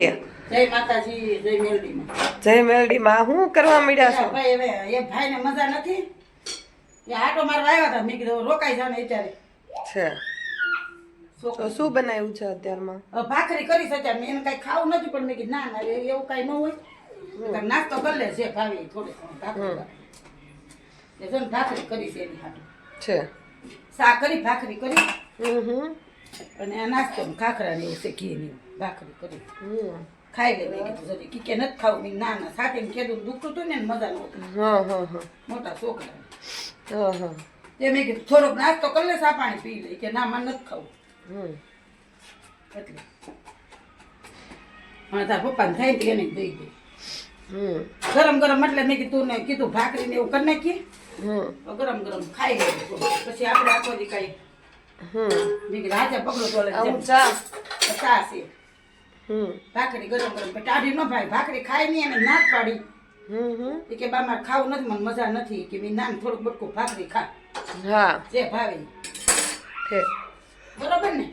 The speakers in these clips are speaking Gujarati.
જય જય મેલડીમાં. શું કરવા મળ્યા છો? ભાઈ હવે એ ભાઈને મજા નથી. એ આટો મારવા આવ્યા હતા. મેં કીધું રોકાઈ જાવ ને વિચારે છે તો શું બનાવ્યું છે અત્યારમાં? ભાખરી કરી છે મેં એને કઈ ખાવું નથી પણ મેં કીધું ના ના એવું કઈ ન હોય. નાસ્તો કરી લે છે ભાવી. થોડી ભાખરી ને ભાખરી કરી છે એની હાટુ. છે. સા કરી ભાખરી કરી. હમ હમ. અને આ નાસ્તો ને ખાખરા ને એવું છે ઘી ને. ભાખરી કરી. ખાઈ લે કીધું જરી કીકે નથી ખાવું. કીધું, ના ના સાથે કીધું દુખતું હતું ને મજા નહોતી મોટા છોકરા. તે મેં કીધું થોડોક નાસ્તો કરી લે સા પાણી પી લે. કે ના મને નથી ખાવું. એટલે. હા તાર પપ્પાને થાય તો એને દઈ દે. ગરમ ગરમ એટલે મેં કીધું ને કીધું ભાખરી ને એવું કરી નાખીએ. ગરમ ગરમ ખાઈ લે પછી આપણે આખો દી કાંઈ પકડો તો ઓલે ચા. ચા છે. ભાખરી ગરમ ગરમ ટાઢી ન ભાઈ ભાખરી ખાઈ નહીં એને નાક પાડી. હમ હમ. કે બા મારે ખાવું નથી મને મજા નથી. કે મેં નાન થોડુંક બટકું ભાખરી ખા. હા. જે ભાવે. બરોબર ને?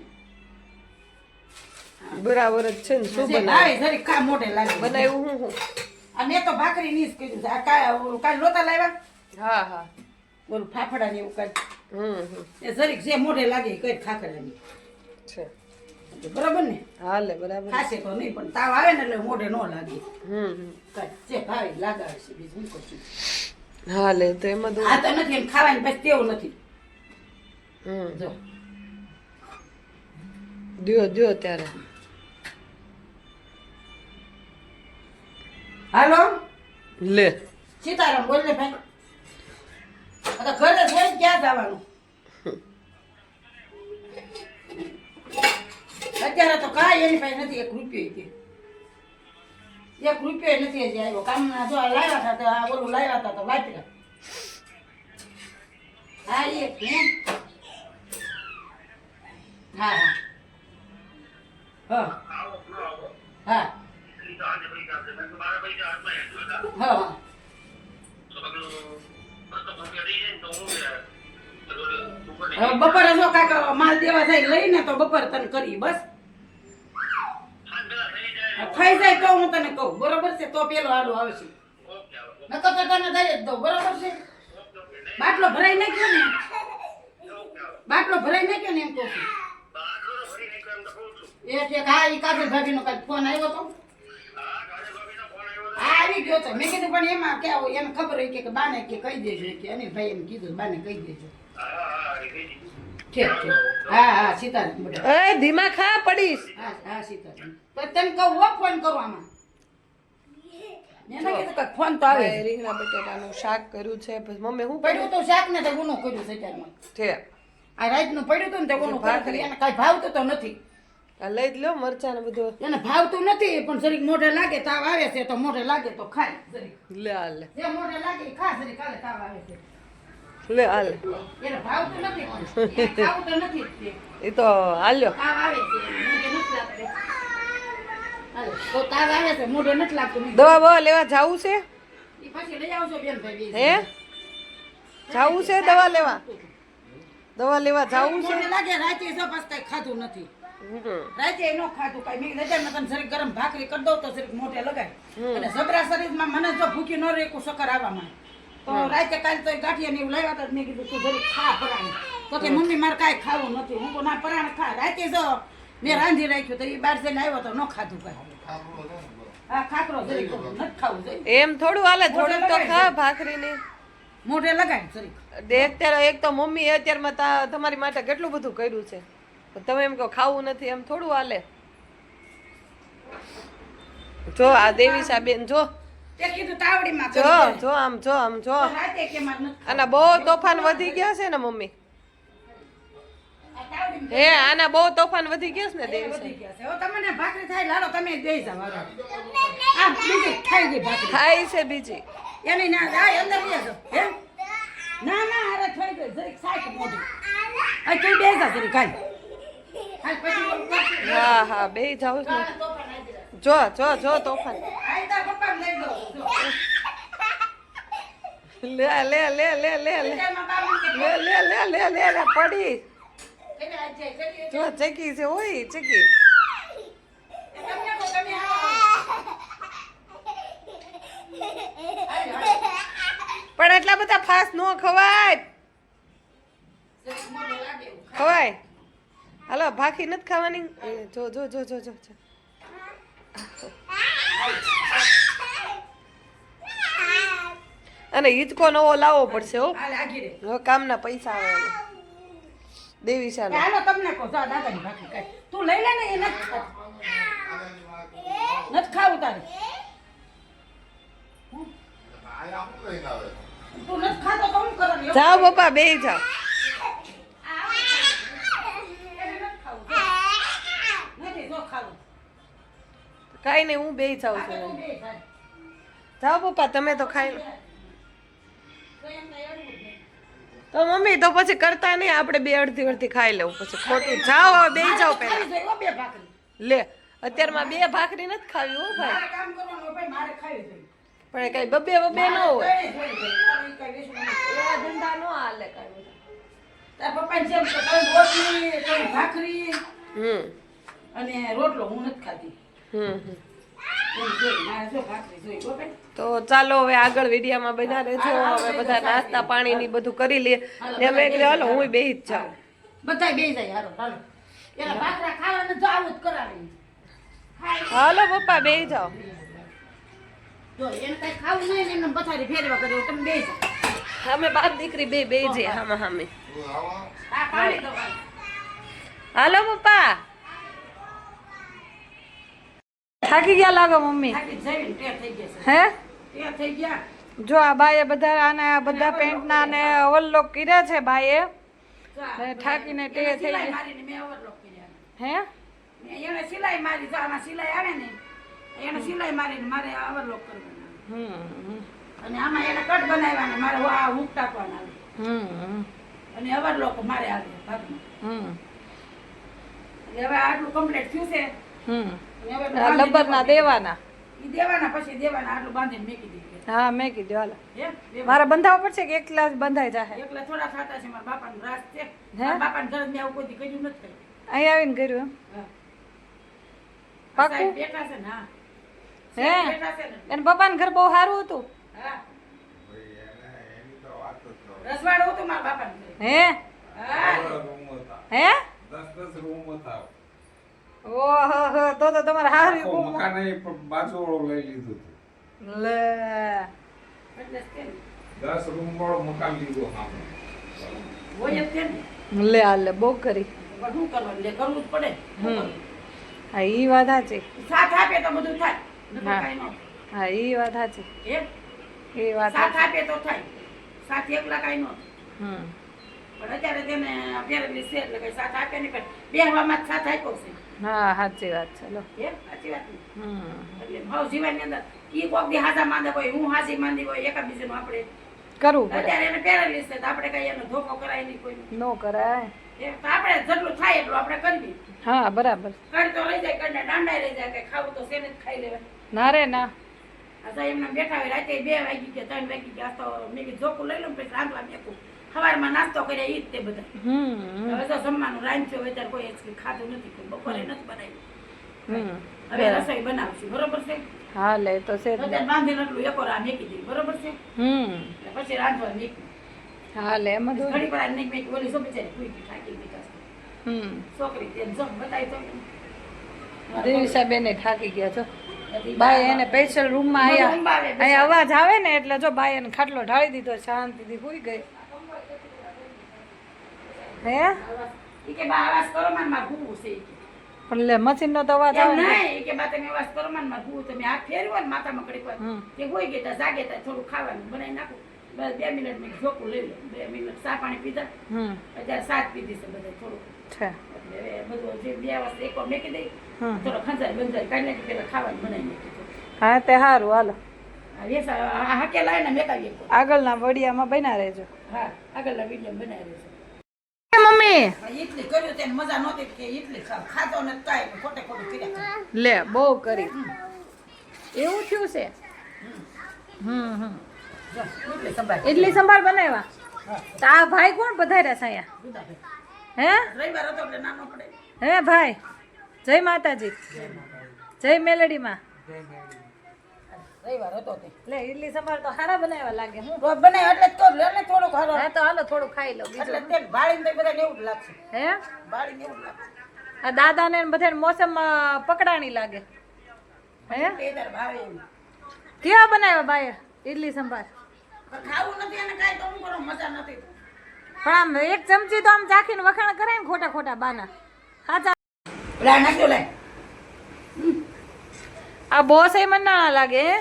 બરાબર જ છે ને. શું બનાવે? જરી કા મોઢે લાગે. બનાવ્યું હું હું? આ મેં તો ભાખરી ની જ કીધું આ કાંઈ ઓલું લોતા લાવ્યા? હા હા. બોલું ફાફડા ને એવું કાંઈ. હમ એ જરીક જે મોઢે લાગે કઈ કઈ ખાખરાની. છે. બરોબર ને? હાલે બરાબર. ખાશે તો નહીં પણ તાવ આવે ને એટલે મોઢે ન લાગે. હમ જે ભાવે ઈ લાગાવે છે બીજું કશું હાલે તો એમાં તો આ તો નથી એમ ખાવાની પછી તેવું નથી. હમ. જો. દ્યો દ્યો ત્યારે. હાલો? લે. સીતારામ બોલ ને ભાઈ. ઘરે જોઈ જ ક્યાં જવાનું? અત્યારે તો કાંઈ એની પાસે નથી, એક રૂપિયો કે. એક રૂપિયો નથી હજી આવ્યો. કામના જો લાવ્યા હતા તો આ ઓલું લાવ્યા હતા તો વાપર્યા. હા. એ હે. હા. હા. હા બપોરે જો કાંઈક માલ દેવા જાય લઈને તો બપોરે તને કરી બસ. થઈ જાય તો હું તને કહું. બરોબર છે? તો પેલો આડો આવશે. નકર તો તને દઈ જ દઉં. બરોબર છે? બાટલો ભરાઈ નાખ્યો ને? બાટલો ભરાઈ નાખ્યો ને એમ કહું છું. એ ઠીક હા એ કાજલ કાંઈક ફોન આવ્યો તો? હા આવી ગયો તો. મેં કીધું પણ એમાં કેવું એને ખબર હોય કે બાને કે કહી દેજો. કે અનિલભાઈ એમ કીધું બાને કહી દેજો. ઠીક ઠીક હા હા સીતારામ એ ધીમા ખા પડીશ. હા હા સીતારામ. તો તને કહું હો ફોન કરો આમાં મેં કીધું કે ફોન તો આવે રીંગણા બટેટાનું શાક કર્યું છે પછી મમ્મી હું પડ્યું તો શાક ને તો ગુનો કર્યું છે ત્યારમાં છે. આ રાતનું પડ્યું હતું ને તે ગુનો ભાખરી. એને કાંઈ ભાવતું તો નથી. આ લઈ જ લો મરચા ને બધું. એને ભાવતું નથી પણ જરીક મોઢે લાગે તાવ આવે છે તો મોઢે લાગે તો ખાય લે હાલ જે મોઢે લાગે ખા જરીક હાલે તાવ આવે છે. લે હાલ એને ભાવતું નથી ખાવું તો નથી એ તો હાલ્યો. તાવ આવે છે દવા બવા લેવા જાવું છે? હે? જાવું છે દવા લેવા? દવા લેવા જાવું છે? લાગે રાતે જો બસ કઈ ખાધું નથી. રાતે નો ખાધું કઈ મેં માં તને જરીક ગરમ ભાખરી કરી દઉં તો શરીર મોઢે લગાય અને જબરા શરીરમાં મને જો ભૂખી ન રહે સકર આવવામાં તો રાતે કાલે તો ગાંઠિયા ને એવું લાવ્યા હતા તો મેં કીધું તું જરીક ખા પરાણે. તો કે મમ્મી મારે કાંઈ ખાવું નથી. હું ના પરાણે ખા. રાતે જો મેં રાંધી રાખ્યું તો એ બાર જઈને આવ્યો તો ન ખાધું કાંઈ એમ થોડું હાલે થોડું તો ખા ભાખરીની. મોઢે લગાય દે અત્યારે એક તો મમ્મી અત્યારમાં તમારી માટે કેટલું બધું કર્યું છે? તમે એમ કહો ખાવું નથી એમ થોડું હાલે. જો આ દેવી સાબેન જો. જો જો આમ જો આમ જો. આના બહુ તોફાન વધી ગયા છે ને મમ્મી? હે આના બહુ તોફાન વધી ગયા છે ને દેવી વધી ગયા છે. હવે તમને ભાખરી થાય લાડો તમે દઈ જાવ. આ બીજી ખાઈ ગઈ ભાખરી ખાઈ છે બીજી એની ના આ અંદર બેસો હે ના ના અરે થઈ ગઈ જરીક સાઈક મોઢી આ તું જા જરી ખાઈ હાલ પછી હા હા બે જાવ જાય. જો જો જો તોફાન લઈ. લે લે લે લે લે લે લે લે લે લે લે લે પડી જો ચકી છે ઓય ચકી. પણ એટલા બધા ફાસ નો ખવાય. ખવાય. હાલો ભાખી નથી ખાવાની? જો જો જો જો જો અને હિચકો નવો લાવવો પડશે હો. કામના પૈસા આવે. દેવી ચાલો હાલો તમને કહો જા દાદાની ભાખરી કઈ તું લઈ લે ને એ નથી ખાતી. નથી ખાવું તારે. તું નથી ખાતો તો હું? જાઓ પપ્પા બે જાઓ. કઈ નહીં હું બે જાઉં છું. જાઓ પપ્પા તમે તો ખાઈ લો. તો મમ્મી તો પછી કરતા નહીં. આપણે બે અડધી અડધી ખાઈ લેવું. પછી ખોટું જાઓ બે જાઓ પહેલા. લે અત્યારમાં બે ભાખરી નથી ખાવી હો ભાઈ. પણ કઈ બબે બબે ન હોય. ધંધા નો હાલે કાંઈ જેમ રોટલી, ભાખરી અને રોટલો હું નથી ખાતી. હમ. તો ચાલો હવે આગળ વિડીયામાં બધા રહેજો હવે બધા નાસ્તા પાણી ની બધું કરી લઈએ ને અમે એટલે હાલો હું બેહી જ જાઉં. બધા બે જાય હાલો હાલો. એના ભાખરા ખાવાને જો આવું જ કરાવે. હાલો પપ્પા બે જાઓ. જો એને કઈ ખાવું નહીં ને એમને પથારી ફેરવા કરે તમે બેસી જાઓ. અમે બાપ દીકરી બે બે જઈએ હામાં હામે. હાલો પપ્પા. થાકી ગયા લાગો મમ્મી? ગયા હે? ગયા. જો આ બાએ બધા આને આ બધા પેન્ટના ને અવલોક કર્યા છે બાઈએ? થાકીને ટે થઈ કર્યા. હે? એને સિલાઈ મારી જો આમાં સિલાઈ આવે ને એને સિલાઈ મારીને મારે ઓવરલોક કરવાના હમ અને આમાં એને કટ બનાવ્યા મારે આ હૂક ટાકવાના આવે હમ અને ઓવરલોક મારે આવે ભાગમાં. હમ. એટલે હવે આટલું કમ્પ્લીટ થયું છે. હમ. અને હવે દેવાના. દેવાના. પછી દેવાના આટલું બાંધીને મેકી દઈએ હા મેં કીધું હાલો. મારે બંધાવવું પડશે કે એકલા જ બંધાઈ જાય એકલા થોડા ખાતા છે મારા બાપાનું રાસ છે. હે? બાપાને ઘરે મેં આવું કોઈ કર્યું નથી અહીં આવીને કર્યું હા. પાક્કું? બેઠા છે ને હે. સાહેબ બેઠા છે ને. એને પપ્પાને ઘર બહુ સારું હતું. હા. રસવાડું હતું મારા બાપાને હે? હે? દસ દસ રૂમ હતા. ઓહો હો, તો તો તમારે હારી બહુ મકાન એ બાજુવાળો લઈ લીધું લે. દસ રૂમ વાળો મકાન લીધો સામે હોય લે આલે બહુ કરી પણ શું કરવાનું લે કરવું જ પડે? હા ઈ વાત સાચી સાથ આપે તો બધું થાય હા. ઈ વાત સાચી? એ વાત સાથ આપે તો થાય સાથ એકલા કાંઈ ન હમ પણ અત્યારે તેને અત્યારે છે એટલે કઈ સાથ આપે નહીં પણ બેહવામાં જ સાથ આપ્યો છે હા સાચી વાત છે. લો? સાચી વાત હમ. એટલે ભાવ જીવનની અંદર ઈ કોક દી હાજા માંદા હોય હું હાજી માંદી હોય એકાબીજાનું આપણે કરવું પડે. અત્યારે એને પેરેલીસ છે તો આપણે કઈ એનો ધોકો કરાય નહીં કોઈ નો કરાય. તો આપણે જેટલું થાય એટલું આપણે કરવી હા બરાબર. કડ તો રહી જાય કડને દાંડાય રહી જાય કે ખાવું તો શેને જ ખાઈ લેવાય. ના રે ના. એમને બેઠા હોય રાતે બે વાગી ગયા ત્રણ વાગી ગયા તો મેં કીધું લઈ લઉં પછી રાંધવા બેઠું. સવારમાં નાસ્તો કર્યા ઈ જ તે બધા. હવે તો જમવાનું રાંધ્યો હોય ત્યારે કોઈ ખાધું નથી કોઈ બપોરે નથી બનાવ્યું. હવે રસોઈ બનાવશું બરોબર છે? હા લે તો છે બાંધીને એટલું એકો રા મેકી દીધી બરોબર છે? હમ. પછી રાંધવા મેકી હા લે એમાં તો ઘણી વાર નહીં મેકી ઓલી શું બિચારી ગઈ, થાકી ગઈ હમ. છોકરી તેમ જમ બતાવી તો. દિવિશા બેને થાકી ગયા છો બાઈ એને સ્પેશિયલ રૂમમાં માં આયા. અહીંયા અવાજ આવે ને એટલે જો બાઈ એને ખાટલો ઢાળી દીધો શાંતિથી સુઈ ગઈ. હે ઈ કે બા આવાજ કરો માં માર છે પણ લે મશીનનો તો અવાજ આવે ને. નહીં, કે બા તમે અવાજ કરો માં માર ભૂવું તમે હાથ ફેરવો ને માથા માં વાર. હમ. કે હોઈ ગઈ જાગે તા થોડું ખાવાનું બનાવી નાખું બસ બે મિનિટ મેં ઝોકું લઈ લો બે મિનિટ સા પાણી પીધા હમ અત્યારે સાત પીધી છે બધા થોડું છે બધું જે બે વસ્તુ એક મેકી દઈ થોડો ખંજાર બંજાર કાઢી નાખી પેલા ખાવાનું બનાવી નાખી હા તે સારું હાલો. આગળના વડિયામાં બના રહેજો હા આગળના વીડિયો બનાવી છે ને. લે બહુ કરી. એવું થયું છે? હમ. હમ ઇડલી. સંભાર બનાવ્યા. તો આ ભાઈ કોણ પધાર્યા છે અહીંયા? હે? હે ભાઈ? જય માતાજી. જય મેલડીમાં. રવિવાર હતો તે. લે ઈડલી સંભાર તો હારા બનાવ્યા લાગે હું રોજ બનાવ્યો એટલે થોડુંક હારો હા તો હાલો થોડું ખાઈ લો એટલે ભાળીને એવું જ લાગશે. હે? ભાળીને એવું લાગશે. આ દાદાને બધાને મોસમમાં પકડાણી લાગે. હે? કેવા બનાવ્યા બાય ઈડલી સંભાર? ખાવું નથી અને કાંઈ તો હું મજા નથી. પણ આમ એક ચમચી તો આમ ચાખીને વખાણ કરે ને ખોટા ખોટા બાના. સાચા લા નાખજો લે. આ બોસ એ મને ના લાગે હે?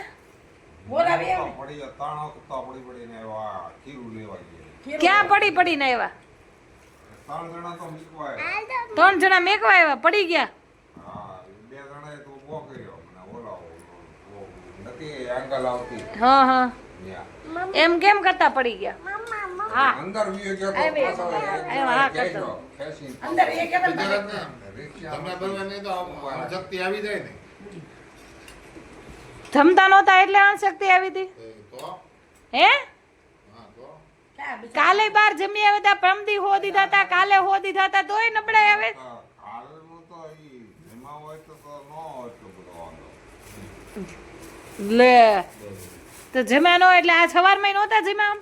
પડી ત્રણ વખત પડી પડીને આવ્યા ખીરું લેવા ગયા ક્યાં પડી પડીને આવ્યા ત્રણ જણા તો મીકવા આવ્યા ત્રણ જણા મેકવા આવ્યા પડી ગયા? હા બે જણાએ તો ઊભો કર્યો. મને બોલાવો. નથી એંગલ આવતી. હા હા. એમ કેમ કરતા પડી ગયા? હા. અંદર વીએ ગયો તો આવી, હા, કરતો. અંદર એ કેતા હતા. રિક્ષા તમને તો આમ આવી જાય ને. જમતા નહોતા એટલે અણશક્તિ આવી હતી? હે? કાલે બાર જમી આવ્યા હતા પ્રમદી હો દીધા હતા કાલે હો દીધા હતા તોય નબળાઈ આવે? લે. તો જમ્યા નો એટલે આ સવારમાં નહોતા જમ્યા આમ?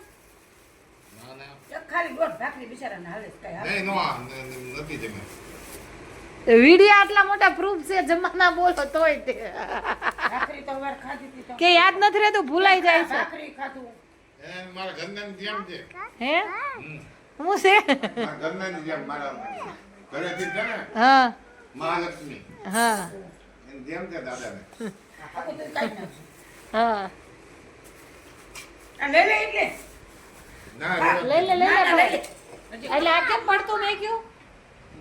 ના ના. એક ખાલી દોઢ ભાખરી બિચારાને હાલે છે, કાંઈ હાલે. નહીં નો આ, ન- ન- નથી જમે વિડિયા આટલા મોટા પ્રૂફ છે જમાના બોલો તોય તે. કે યાદ નથી રહેતું ભૂલાઈ જાય છે. હે. હું. છે? મારા ઘરનાની જેમ મારા ઘરેથી છે ને હા. મહાલક્ષ્મી. હા. જેમ દાદાને. હા આ લે લે એટલે. ના લઈ લે લઈ લે લઈ એટલે આ કેમ પડતું મેં કયું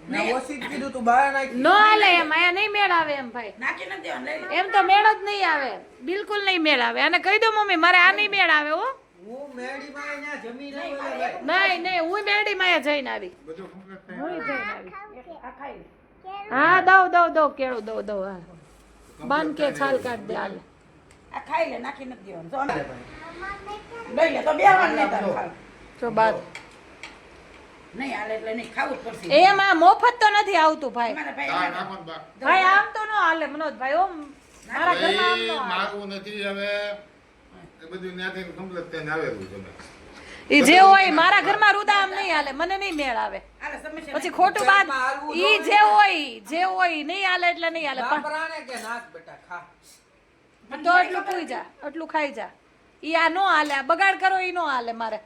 નો હાલે એમ આયા નહીં મેળ આવે એમ ભાઈ. એમ તો મેળ જ નહીં આવે બિલકુલ નહીં મેળ આવે અને કહી દો મમ્મી મારે આ નહીં મેળ આવે હો અહીંયા. નહીં નહીં હું મેળી માં જઈને આવી. હું જઈને આવી. હા દઉં દઉં દઉં કેળું દઉં દઉં હા. બાન કે છાલ કાઢ દે હાલ. આ ખાઈ લે નાખી નથી દેવાનું. જો લઈ લે તો બે વાર નહીં તારે જો બાદ. નહીં હાલે એટલે નહીં ખાવું જ પડશે. એમાં મોફત તો નથી આવતું ભાઈ. મારા ભાઈ. ભાઈ આમ તો ન હાલે મનોજભાઈ ઓમ મારા ઘરમાં આમ ન ભાઈ, નથી હવે એ બધું ન્યાથી કમ્પ્લેટ થઈને આવેલું છે. ઈ જે હોય મારા ઘરમાં રુદા આમ નહીં હાલે મને નહીં મેળ આવે. પછી ખોટું બાદ ઈ જે હોય જે હોય નહીં હાલે એટલે નહીં હાલે પણ બાપરાને કે નાખ બેટા ખા. તો એટલું પૂઈ જા એટલું ખાઈ જા. ઈ આ નો હાલે આ બગાડ કરો ઈ નો હાલે મારે.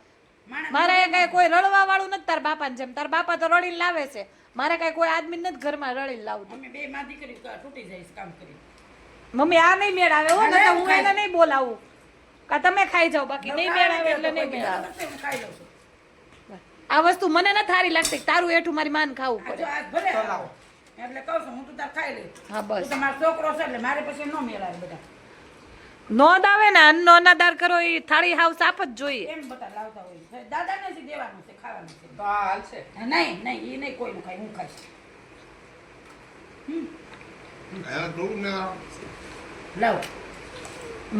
મારે કઈ કોઈ રડવા વાળું નથી તાર બાપાને જેમ. તાર બાપા તો રડીને લાવે છે. મારે કઈ કોઈ આદમી નથી ઘરમાં રડીને લાવતું. અમે બે માં દીકરી તૂટી જાય કામ કરી. મમ્મી આ નહીં મેળ આવે હો નકર હું એને નહીં બોલાવું. કા તમે ખાઈ જાઓ બાકી નહીં મેળ આવે એટલે નહીં મેળ આવે આ વસ્તુ મને નથી થારી લાગતી. તારું એઠું મારી માન ખાવું પડે. એટલે કહું છું હું તો તાર ખાઈ લઈશ. હા તું બસ તમારો છોકરો છે એટલે મારે પછી ન મેળાવે બધા. નોંધ આવે ને અન્નનો અનાદાર કરો એ થાળી હાવ સાફ જ જોઈએ. એમ બધા લાવતા હોય દાદાને જ દેવાનું છે ખાવાનું છે. તો આ હાલશે નહીં નહીં એ નહીં કોઈનું ખાય હું ખાઈશ. લાવ.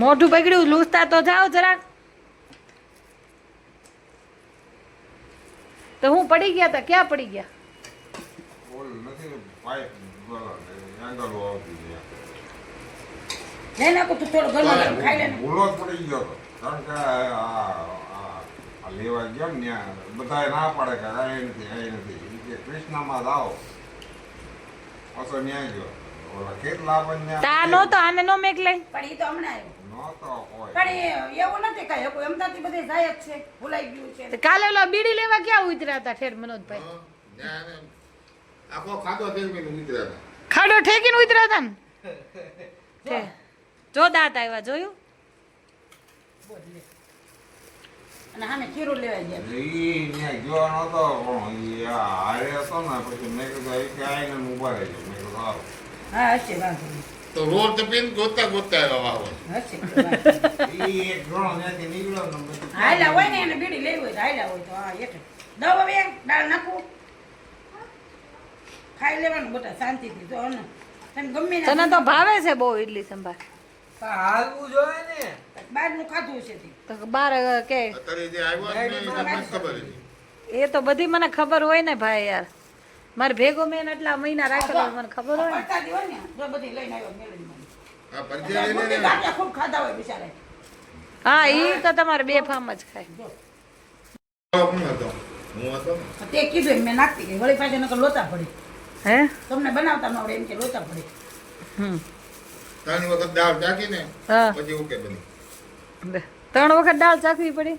મોઢું બગડ્યું લૂસતા તો જાઓ જરાક. તો હું પડી ગયા તા ક્યાં પડી ગયા? બોલ નથી પાઇપ નાખો તું થોડું ગરમ ખાઈ લે ભૂલો જ પડી ગયો કારણ કે આ- લેવા ગયો ને ત્યાં બધાએ ના પાડે કે આ નથી આ નથી. કે કૃષ્ણમાં જાઓ પાછો ન્યાય ગયો ઓલા કેટલા પણ તા નહોતો આને નો મેક લઈ. પણ એ તો હમણાં આવ્યો. નહોતો કોઈ પણ એ એવું નથી કાંઈ. એવું એમનાથી બધે જાય જ છે. ભૂલાઈ ગયું છે. કાલે ઓલા બીડી લેવા ક્યાં ઉતર્યા હતા ઠેર મનોજભાઈ? આખો ખાધો હતા. ખાડો ઠેકીને ઉતર્યા હતા ને. જો દાંત આવ્યા જોયું? અને હાને ખીરું લેવાઈ ગયા. એટલે ઈ ત્યાં ગયો નહોતો પણ હારે હતો ને પછી મેં કીધું એ કે ને ઊભા રહેજો મેં કીધું સારું હા હશે વાંધો તો રોડ તપીને ગોતતા ગોતતા આવ્યા વાવો. હશે કોઈ વાંધો નહીં. ઈ એક ઘણો ત્યાંથી નીકળ્યો ને પછી હાયલા હોય ને એને બીડી લેવી હોય તો હાયલા હોય તો હા એટલે દવ હવે દાળ નાખું. ખાઈ લેવાનું બોટા શાંતિથી તો ને તને ગમે તને તો ભાવે છે બહુ ઇડલી સંભાર. તો હાલવું જોઈએ ને. બહારનું ખાધું છે તો. બાર કે? અત્યારે જે આવ્યો ને એ ખબર એ તો બધી મને ખબર હોય ને ભાઈ યાર. મારે ભેગો મેં એટલા મહિના રાખેલો મને ખબર હોય ને. પડતાદી હોય ને. જો બધી લઈને આવ્યો મેળવી મને. આ પરિચય લઈને ગુંદી ને. ગાંઠિયા ખૂબ ખાધા હોય બિચારે. હા ઈ તો તમારે બે ફામ જ ખાય. કોણ હતો. હું હતો તે કીધું મેં નાખતી ગઈ. વળી પાછી નકર લોચા પડી. હે? તમને બનાવતા ન આવડે એમ કે લોચા પડી. હમ. ત્રણ વખત દાળ ચાખીને પછી ઉકે બધી ત્રણ વખત દાળ ચાખવી પડી?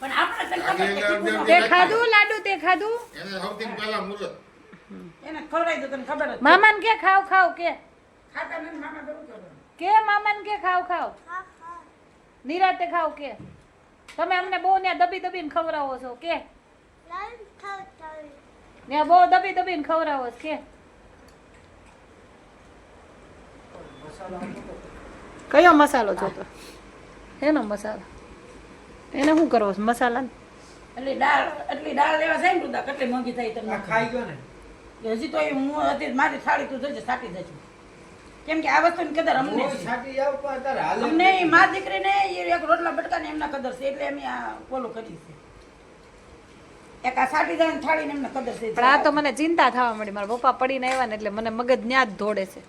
પણ આપણે ન તે ખાધું લાડુ તે ખાધું? એને સૌથી પહેલા મુરત એને ખવડાવી દો તને ખબર જ છે. મામાને કે ખાવ ખાવ કે. ખાતા ને મામા કરું. કે મામાને કે ખાવ ખાવ. નિરાતે ખાવ કે. તમે અમને બહુ ત્યાં દબી દબીને ખવડાવો છો કે. ને બહુ દબી દબીને ખવડાવો છો કે. કયો મસાલો જોતો? એનો મસાલો. એને શું કરવો છે મસાલા એટલી દાળ એટલી દાળ લેવા જાય ને તું કેટલી મોંઘી થઈ તમને ખાઈ ગયો ને. હજી તો એ હું હતી મારી થાળી તું જોજે સાટી જજો. કેમ કે આ વસ્તુની કદર અમને અમને મા દીકરીને ઈ એક રોટલા બટકા ને એમના કદર છે એટલે અમે આ ફોલો કરી છે. એક આ સાટી જાય ને થાળી ને એમને કદર છે. પણ આ તો મને ચિંતા થવા મળી મારા પપ્પા પડીને આવ્યા ને એટલે મને મગજ ન્યા જ ધોડે છે.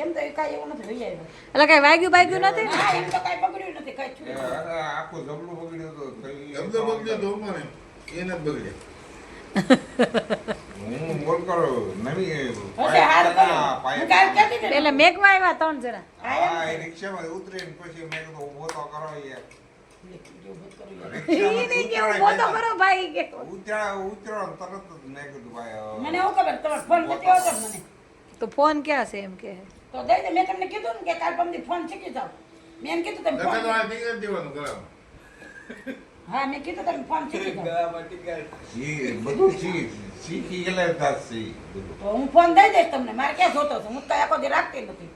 એમ તો કાંઈ એવું નથી લઈ આવ્યો. એટલે કઈ વાગ્યું બાગ્યું નથી? ને? હા એમ તો કાંઈ બગડ્યું નથી કાંઈ એ છૂટું અરે આખું જબલું બગડ્યું તો ઈ બગડ્યો તો મને એને જ બગડ્યા. કરું. એટલે મેઘમાં આવ્યા ત્રણ જણા? રિક્ષામાં ઉતરીને પછી મેં કીધું ઊભો તો કરો યાર ઈ નહીં કે ઊભો તો કરો ભાઈ કે. ઉતરા ને તરત જ મેં કીધું આવતો ને મને. તો ફોન ક્યાં છે એમ કે? તો દઈ દે મેં તમને કીધું ને કે કાલ પમદી ફોન શીખી જાઓ. મેં એમ કીધું તમે ફોન દેવાનું ગળામાં. હા મેં કીધું તમે ફોન શીખી જાઓ. ગળામાં ટીકા. બધું શીખી ગયેલા હતા તો હું ફોન દઈ દઈશ તમને મારે ક્યાં જોતો છું? હું તો આખો દી રાખતી નથી.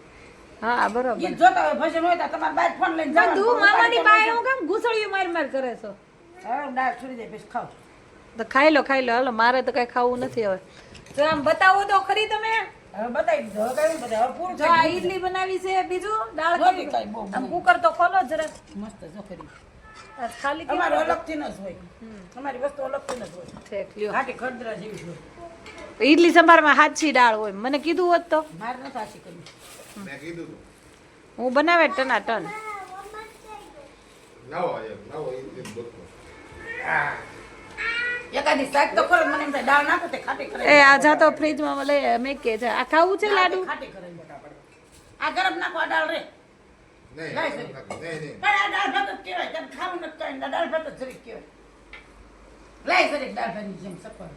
હા બરોબર. ગીત જોતા હોય ભજન હોય તો તમારા બાર ફોન લઈને જવાનું. તું મામાની પાસે હું કેમ ઘૂસળિયું માર માર કરે છો? હું છોડી દઈ પછી ખાવ તો ખાઈ લો ખાઈ લો. હાલો મારે તો કઈ ખાવું નથી હવે. તો આમ બતાવો તો ખરી તમે. બતાવી દીધું. હવે બધા. હવે પૂરું થઈ ગયું. ઈડલી બનાવી છે બીજું દાળ કરી આમ કુકર તો ખોલો જરા મસ્ત જો ખરી ખાલી અમારે અલગથી ન જ હોય. અમારી વસ્તુ અલગથી ન જ હોય. ઠેક લ્યો. ઘાટી ખડદરા જેવી જ ઈડલી સંભારમાં હાચી દાળ હોય. મને કીધું હોત તો. મારે નથી આશી કરવી. મેં કીધું. હું બનાવે ટના ટન ગોતવો. એકાદી શાક તો ખરો મને એમ થાય દાળ નાખો તે ખાટી કરે. એ આ જાતો ફ્રીજમાં લઈ મેં કે છે. આ ખાવું છે લાડુ? ખાટી કરે આ ગરમ નાખો આ દાળ રે. નહીં નહીં પણ આ દાળ ભાત જ કહેવાય તમે ખાવું નથી કાંઈ દાળ ભાત જ જરીક કહેવાય. લાય જરીક દાળ ભાતની જેમ સફર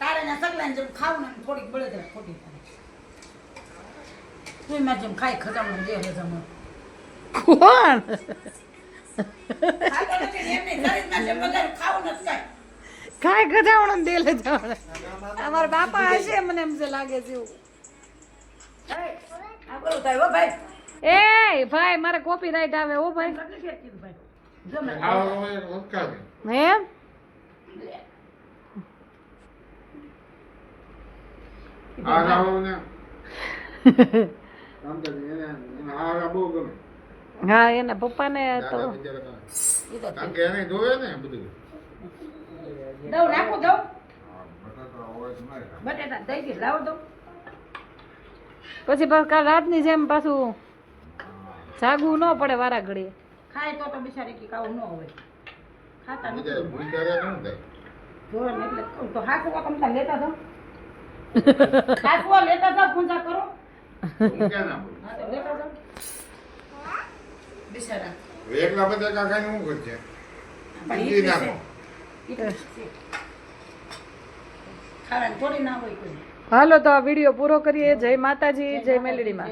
તારે ને સગલાની જેમ ખાવું ને થોડીક બળતરા ખોટી તારે તું મારી જેમ ખાઈ ખજામણ દે ખજામણ. કોણ? જ ખાવું નથી કાંઈ ગજાવણ દેલે જવણ અમારા બાપા હશે મને એમ છે લાગે છે એવું થાય એ ભાઈ મારે કોપી રાઈટ આવે ઓ ભાઈ. કેટલી ફેર કીધું ભાઈ જો મેં આ હવે વખત હે એને એને આ આ બહુ ગમે. હા એના પપ્પાને તો કારણ કે એને જોવે ને બધું. દઉં નાખું દઉં. બટેટા દઈ લાવો દઉં. પછી કાલ રાતની જેમ પાછું જાગવું ન પડે વારા ઘડીએ. ખાય તો તો બિચારી કે કાવ ન હોય. ખાતા નથી ન જોવે ને એટલે તો હાકવા કમતા લેતા જાઓ. હાકવા લેતા જાઓ પૂંજા કરો. ના લેતા બિચારા. એકલા બધા કાકાને શું કરશે હાલો તો આ વીડિયો પૂરો કરીએ જય માતાજી જય મેલડીમાં.